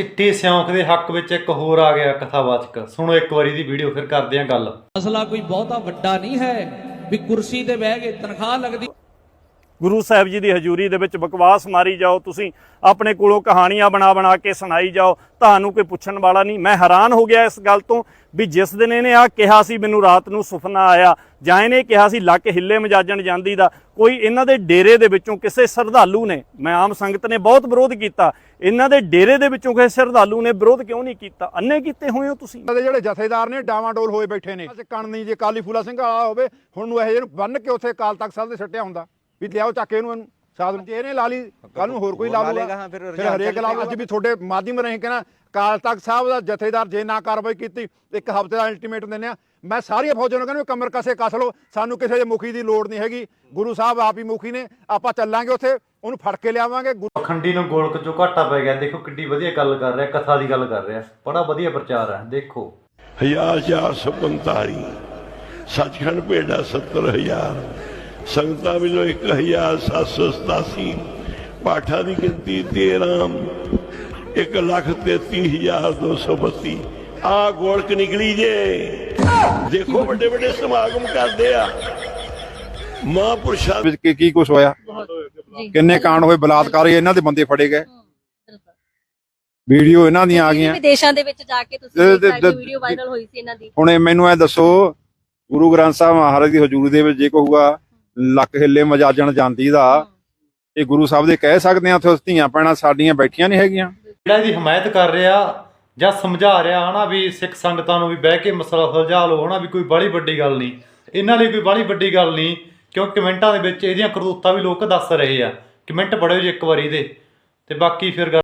ਚਿੱਟੇ ਸਿਉਂਕ ਦੇ ਹੱਕ ਵਿੱਚ ਇੱਕ ਹੋਰ ਆ ਗਿਆ ਕਥਾਵਾਚਕ। ਸੁਣੋ ਇੱਕ ਵਾਰੀ ਦੀ ਵੀਡੀਓ, ਫਿਰ ਕਰਦੇ ਆਂ ਗੱਲ। ਮਸਲਾ ਕੋਈ ਬਹੁਤਾ ਵੱਡਾ ਨਹੀਂ ਹੈ ਵੀ ਕੁਰਸੀ ਤੇ ਬਹਿ ਕੇ ਤਨਖਾਹ ਲੱਗਦੀ ਗੁਰੂ ਸਾਹਿਬ ਜੀ ਦੀ ਹਜ਼ੂਰੀ ਦੇ ਵਿੱਚ ਬਕਵਾਸ ਮਾਰੀ ਜਾਓ, ਤੁਸੀਂ ਆਪਣੇ ਕੋਲੋਂ ਕਹਾਣੀਆਂ ਬਣਾ ਬਣਾ ਕੇ ਸੁਣਾਈ ਜਾਓ, ਤੁਹਾਨੂੰ ਕੋਈ ਪੁੱਛਣ ਵਾਲਾ ਨਹੀਂ। ਮੈਂ ਹੈਰਾਨ ਹੋ ਗਿਆ ਇਸ ਗੱਲ ਤੋਂ ਵੀ ਜਿਸ ਦਿਨ ਇਹਨੇ ਆ ਕਿਹਾ ਸੀ, ਮੈਨੂੰ ਰਾਤ ਨੂੰ ਸੁਪਨਾ ਆਇਆ। ਜਾਂ ਇਹਨੇ ਕਿਹਾ ਸੀ, ਲੱਕ ਹਿੱਲੇ ਮਜਾਜਣ ਜਾਂਦੀ ਦਾ। ਕੋਈ ਇਹਨਾਂ ਦੇ ਡੇਰੇ ਦੇ ਵਿੱਚੋਂ ਕਿਸੇ ਸਰਧਾਲੂ ਨੇ, ਮੈਂ ਆਮ ਸੰਗਤ ਨੇ ਬਹੁਤ ਵਿਰੋਧ ਕੀਤਾ। ਇਹਨਾਂ ਦੇ ਡੇਰੇ ਦੇ ਵਿੱਚੋਂ ਕਿਸੇ ਸਰਧਾਲੂ ਨੇ ਵਿਰੋਧ ਕਿਉਂ ਨਹੀਂ ਕੀਤਾ? ਅੰਨੇ ਕੀਤੇ ਹੋਏ ਹੋ ਤੁਸੀਂ? ਦੇ ਜਿਹੜੇ ਜਥੇਦਾਰ ਨੇ ਡਾਵਾਂਡੋਲ ਹੋਏ ਬੈਠੇ ਨੇ। ਕਣਨੀ ਜੇ ਕਾਲੀ ਫੂਲਾ ਸਿੰਘ ਵਾਲਾ ਹੋਵੇ, ਹੁਣ ਨੂੰ ਇਹ ਜਿਹੇ ਬੰਨ ਕੇ ਉੱਥੇ ਕਾਲ ਤਖਤ ਸਾਹਿਬ ਦੇ ਛੱਟਿਆ ਹੁੰਦਾ। ਵੀ ਲਿਆਓ ਚੱਕ ਇਹਨੂੰ ਇਹਨੂੰ ਸਾਧ ਨੂੰ। ਜੇ ਇਹਨੇ ਲਾ ਲਈ ਕੱਲ ਨੂੰ ਹੋਰ ਕੋਈ ਲਾ ਲੂਗਾ ਫਿਰ ਹਰੇਕ ਲਾ ਲੂ ਅੱਜ ਵੀ ਤੁਹਾਡੇ ਮਾਧਿਅਮ ਰਹੀ ਕਹਿਣਾ ਕਾਲ ਤਖਤ ਸਾਹਿਬ ਦਾ ਜਥੇਦਾਰ ਜੇ ਨਾ ਕਾਰਵਾਈ ਕੀਤੀ ਇੱਕ ਹਫ਼ਤੇ ਦਾ ਅਲਟੀਮੇਟ ਦਿੰਦੇ ਆ। ਮੈਂ ਸਾਰੀਆਂ ਫੌਜਾਂ ਨੂੰ ਕਹਿੰਦਾ ਕਮਰ ਕਸੇ ਕੱਸ ਲਓ ਸਾਨੂੰ ਕਿਸੇ ਦੇ ਮੁਖੀ ਦੀ ਲੋੜ ਨਹੀਂ ਹੈਗੀ। ਗੁਰੂ ਸਾਹਿਬ ਆਪ ਹੀ ਮੁਖੀ ਨੇ ਆਪਾਂ ਚੱਲਾਂਗੇ ਉੱਥੇ ਉਹਨੂੰ ਫੜ ਕੇ ਲਿਆਵਾਂਗੇ। ਖੰਡੀ ਨੂੰ ਗੋਲਕ ਚੋਂ ਘਾਟਾ ਪੈ ਗਿਆ ਦੇਖੋ ਕਿੱਡੀ ਵਧੀਆ ਗੱਲ ਕਰ ਰਿਹਾ ਕਥਾ ਦੀ ਗੱਲ ਕਰ ਰਿਹਾ। ਬੜਾ ਵਧੀਆ ਪ੍ਰਚਾਰ ਹੈ ਦੇਖੋ। ਹਜ਼ਾਰ ਚਾਰ ਸੌ ਪੰਤਾਲੀ ਸੱਚਖੰਡ ਭੇਡਾ ਸੱਤਰ ਹਜ਼ਾਰ। ਸੰਗਤਾਂ ਵਿੱਚੋਂ ਇੱਕ ਹਜ਼ਾਰ ਸੱਤ ਸੌ ਸਤਾਸੀ ਪਾਠਾਂ ਦੀ ਗਿਣਤੀ 13 ਇੱਕ ਲੱਖ ਤੇਤੀ ਹਜ਼ਾਰ ਦੋ ਸੌ ਬੱਤੀ। ਆ ਗੋਲਕ ਨਿਕਲੀ ਜੇ। ਦੇਖੋ ਵੱਡੇ ਵੱਡੇ ਸਮਾਗਮ ਕਰਦੇ ਆ। ਮਹਾਂਪੁਰਸ਼ਾਂ ਵਿੱਚ ਕੀ ਕੁਝ ਹੋਇਆ? ਕਿੰਨੇ ਕਾਂਡ ਹੋਏ? ਬਲਾਤਕਾਰ ਇਹਨਾਂ ਦੇ ਬੰਦੇ ਫੜੇ ਗਏ। ਵੀਡੀਓ ਇਹਨਾਂ ਦੀਆਂ ਆ ਗਈਆਂ। ਵਿਦੇਸ਼ਾਂ ਦੇ ਵਿੱਚ ਜਾ ਕੇ ਤੁਸੀਂ ਵੀਡੀਓ ਵਾਇਰਲ ਹੋਈ ਸੀ ਇਹਨਾਂ ਦੀ। ਹੁਣ ਇਹ ਮੈਨੂੰ ਐ ਦੱਸੋ ਗੁਰੂ ਗ੍ਰੰਥ ਸਾਹਿਬ ਮਹਾਰਾਜ ਦੀ ਹਜ਼ੂਰੀ ਦੇ ਵਿੱਚ ਜੇ ਕਹੂਗਾ ਲੱਕ ਹਿੱਲੇ ਮਜਾਜਣ ਜਾਂਦੀ ਦਾ। ਇਹ ਗੁਰੂ ਸਾਹਿਬ ਦੇ ਕਹਿ ਸਕਦੇ ਆ, ਉੱਥੇ ਧੀਆਂ ਪੈਣਾ ਸਾਡੀਆਂ ਬੈਠੀਆਂ ਨਹੀਂ ਹੈਗੀਆਂ। ਜਿਹੜਾ ਇਹਦੀ ਹਮਾਇਤ ਕਰ ਰਿਹਾ ਜਾਂ ਸਮਝਾ ਰਿਹਾ ਹਨਾ ਵੀ ਸਿੱਖ ਸੰਗਤਾਂ ਨੂੰ ਵੀ ਬਹਿ ਕੇ ਮਸਲਾ ਸੁਲਝਾ ਲਓ ਹਨਾ ਵੀ ਕੋਈ ਬੜੀ ਵੱਡੀ ਗੱਲ ਨਹੀਂ। ਇਹਨਾਂ ਲਈ ਕੋਈ ਬੜੀ ਵੱਡੀ ਗੱਲ ਨਹੀਂ ਕਿਉਂਕਿ ਕਮੈਂਟਾਂ ਦੇ ਵਿੱਚ ਇਹਦੀਆਂ ਕਰਤੂਤਾਂ ਵੀ ਲੋਕ ਦੱਸ ਰਹੇ ਆ। ਕਮੈਂਟ ਪੜਿਓ ਜੀ ਇੱਕ ਵਾਰੀ ਦੇ। ਤੇ ਬਾਕੀ ਫਿਰ ਗੱਲ